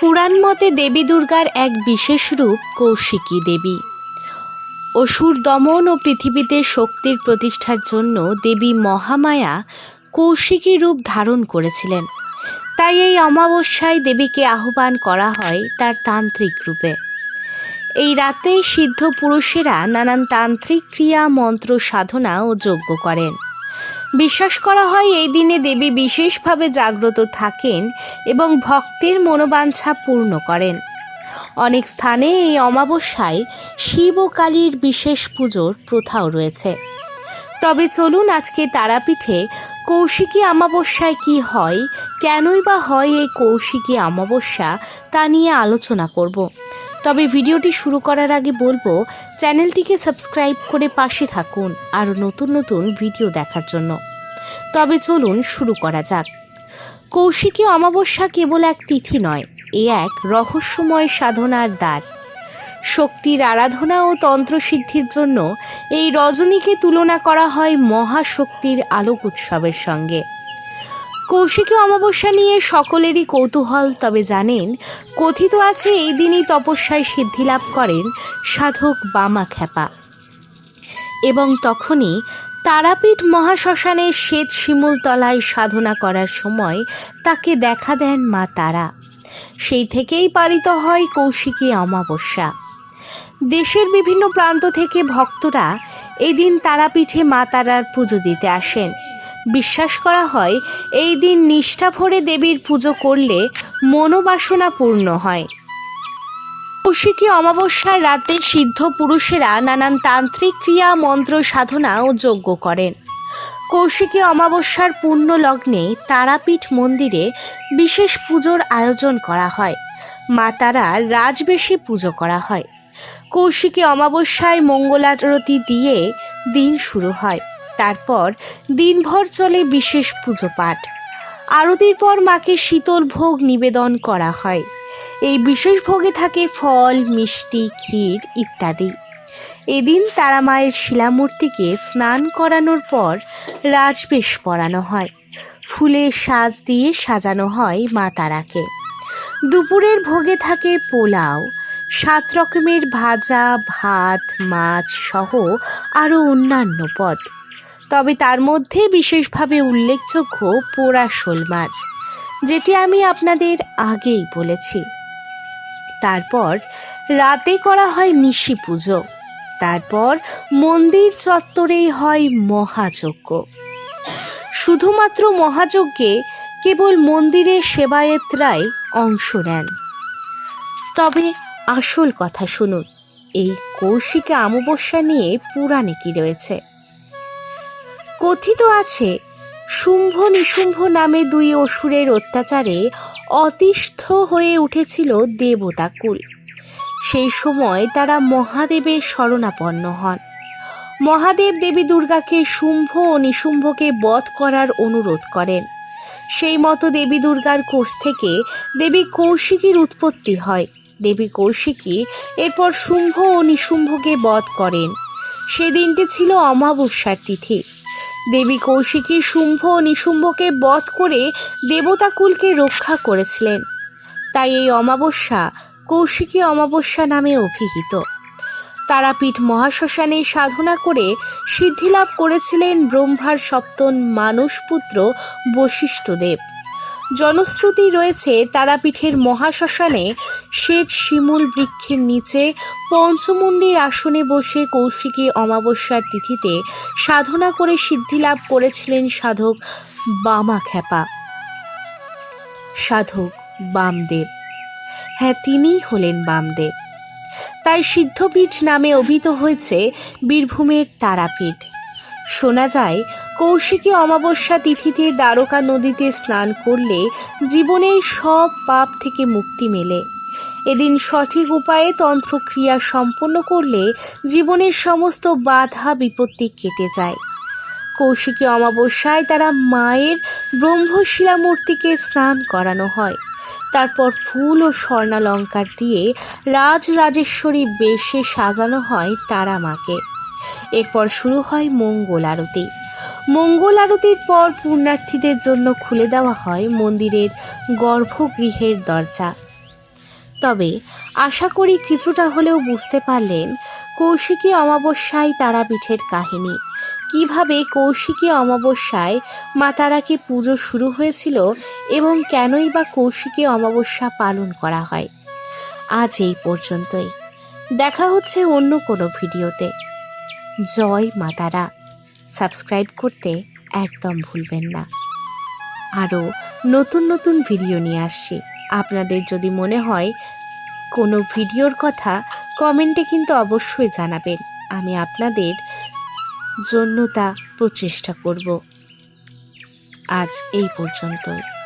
পুরাণ মতে দেবী দুর্গার এক বিশেষ রূপ কৌশিকী দেবী। অসুর দমন ও পৃথিবীতে শক্তির প্রতিষ্ঠার জন্য দেবী মহামায়া কৌশিকী রূপ ধারণ করেছিলেন। তাই এই অমাবস্যায় দেবীকে আহ্বান করা হয় তার তান্ত্রিক রূপে। এই রাতে সিদ্ধ পুরুষেরা নানান তান্ত্রিক ক্রিয়া, মন্ত্র, সাধনা ও যজ্ঞ করেন। বিশ্বাস করা হয় এই দিনে দেবী বিশেষভাবে জাগ্রত থাকেন এবং ভক্তের মনোবাঞ্ছা পূর্ণ করেন। অনেক স্থানে এই অমাবস্যায় শিব ও কালীর বিশেষ পুজোর প্রথাও রয়েছে। তবে চলুন আজকে তারাপীঠে কৌশিকী অমাবস্যায় কি হয়, কেনই বা হয় এই কৌশিকী অমাবস্যা তা নিয়ে আলোচনা করব। তবে ভিডিওটি শুরু করার আগে বলব, চ্যানেলটিকে সাবস্ক্রাইব করে পাশে থাকুন আরও নতুন নতুন ভিডিও দেখার জন্য। তবে চলুন শুরু করা যাক। কৌশিকী অমাবস্যা কেবল এক তিথি নয়, এ এক রহস্যময় সাধনার দ্বার। শক্তির আরাধনা ও তন্ত্রসিদ্ধির জন্য এই রজনীকে তুলনা করা হয় মহাশক্তির আলোক উৎসবের সঙ্গে। কৌশিকী অমাবস্যা নিয়ে সকলেরই কৌতূহল, তবে জানেন, কথিত আছে এই দিনই তপস্যায় সিদ্ধিলাভ করেন সাধক বামা খ্যাপা। এবং তখনই তারাপীঠ মহাশ্মশানের শ্বেত শিমুলতলায় সাধনা করার সময় তাকে দেখা দেন মা তারা। সেই থেকেই পালিত হয় কৌশিকী অমাবস্যা। দেশের বিভিন্ন প্রান্ত থেকে ভক্তরা এদিন তারাপীঠে মা তারার পুজো দিতে আসেন। বিশ্বাস করা হয়, এই দিন নিষ্ঠা ভরে দেবীর পুজো করলে মনোবাসনা পূর্ণ হয়। কৌশিকী অমাবস্যার রাতে সিদ্ধ পুরুষেরা নানান তান্ত্রিক ক্রিয়া, মন্ত্র, সাধনা ও যজ্ঞ করেন। কৌশিকী অমাবস্যার পূর্ণ লগ্নে তারাপীঠ মন্দিরে বিশেষ পুজোর আয়োজন করা হয়। মা তারার রাজবেশে পুজো করা হয়। কৌশিকী অমাবস্যায় মঙ্গলারতি দিয়ে দিন শুরু হয়। তারপর দিনভর চলে বিশেষ পুজো পাঠ আরতির পর মাকে শীতল ভোগ নিবেদন করা হয়। এই বিশেষ ভোগে থাকে ফল, মিষ্টি, ক্ষীর ইত্যাদি। এদিন তারা মায়ের শিলামূর্তিকে স্নান করানোর পর রাজবেশ পরানো হয়। ফুলের সাজ দিয়ে সাজানো হয় মা তারাকে। দুপুরের ভোগে থাকে পোলাও, সাত রকমের ভাজা, ভাত, মাছ সহ আরও অন্যান্য পদ। তবে তার মধ্যে বিশেষভাবে উল্লেখযোগ্য পোড়া শোল মাছ, যেটি আমি আপনাদের আগেই বলেছি। তারপর রাতে করা হয় নিশি পুজো, তারপর মন্দির চত্বরেই হয় মহাযজ্ঞ। শুধুমাত্র মহাযজ্ঞে কেবল মন্দিরের সেবায়েতরাই অংশ নেন। তবে আসল কথা শুনুন, এই কৌশিকা অমাবস্যা নিয়ে পুরাণে কি রয়েছে? কথিত আছে, শুম্ভ নিশুম্ভ নামে দুই অসুরের অত্যাচারে অতিষ্ঠ হয়ে উঠেছিল দেবতাকুল সেই সময় তারা মহাদেবের শরণাপন্ন হন। মহাদেব দেবী দুর্গাকে শুম্ভ ও নিশুম্ভকে বধ করার অনুরোধ করেন। সেই মতো দেবী দুর্গার কোষ থেকে দেবী কৌশিকীর উৎপত্তি হয়। দেবী কৌশিকী এরপর শুম্ভ ও নিশুম্ভকে বধ করেন। সেদিনটি ছিল অমাবস্যার তিথি। দেবী কৌশিকী শুম্ভ ও নিশুম্ভকে বধ করে দেবতাকুলকে রক্ষা করেছিলেন। তাই এই অমাবস্যা কৌশিকী অমাবস্যা নামে অভিহিত। তারাপীঠ মহাশ্মশানে সাধনা করে সিদ্ধিলাভ করেছিলেন ব্রহ্মার সপ্তম মানুষপুত্র বশিষ্ঠদেব। জনশ্রুতি রয়েছে তারাপীঠের মহাশ্মশানে শ্বেত শিমুল বৃক্ষের নিচে পঞ্চমুণ্ডির আসনে বসে কৌশিকী অমাবস্যার তিথিতে সাধনা করে সিদ্ধিলাভ করেছিলেন সাধক বামা খ্যাপা সাধক বামদেব। হ্যাঁ তিনিই হলেন বামদেব। তাই সিদ্ধপীঠ নামে অভিহিত হয়েছে বীরভূমের তারাপীঠ। শোনা যায়, কৌশিকী অমাবস্যা তিথিতে দ্বারকা নদীতে স্নান করলে জীবনের সব পাপ থেকে মুক্তি মেলে। এদিন সঠিক উপায়ে তন্ত্রক্রিয়া সম্পন্ন করলে জীবনের সমস্ত বাধা বিপত্তি কেটে যায়। কৌশিকী অমাবস্যায় তারা মায়ের ব্রহ্মশিলা মূর্তিকে স্নান করানো হয়। তারপর ফুল ও স্বর্ণালঙ্কার দিয়ে রাজ রাজেশ্বরী বেশে সাজানো হয় তারা মাকে। এরপর শুরু হয় মঙ্গল আরতি। মঙ্গল আরতির পর পুণ্যার্থীদের জন্য খুলে দেওয়া হয় মন্দিরের গর্ভগৃহের দরজা। তবে আশা করি কিছুটা হলেও বুঝতে পারলেন কৌশিকী অমাবস্যায় তারাপীঠের কাহিনী। কীভাবে কৌশিকী অমাবস্যায় মা তারাকে পুজো শুরু হয়েছিল এবং কেনই বা কৌশিকী অমাবস্যা পালন করা হয়। আজ এই পর্যন্তই। দেখা হচ্ছে অন্য কোনো ভিডিওতে। জয় মা তারা। সাবস্ক্রাইব করতে একদম ভুলবেন না। আরও নতুন নতুন ভিডিও নিয়ে আসছি। আপনাদের যদি মনে হয় কোনো ভিডিওর কথা, কমেন্টে কিন্তু অবশ্যই জানাবেন। আমি আপনাদের জন্য তা প্রচেষ্টা করব। আজ এই পর্যন্তই।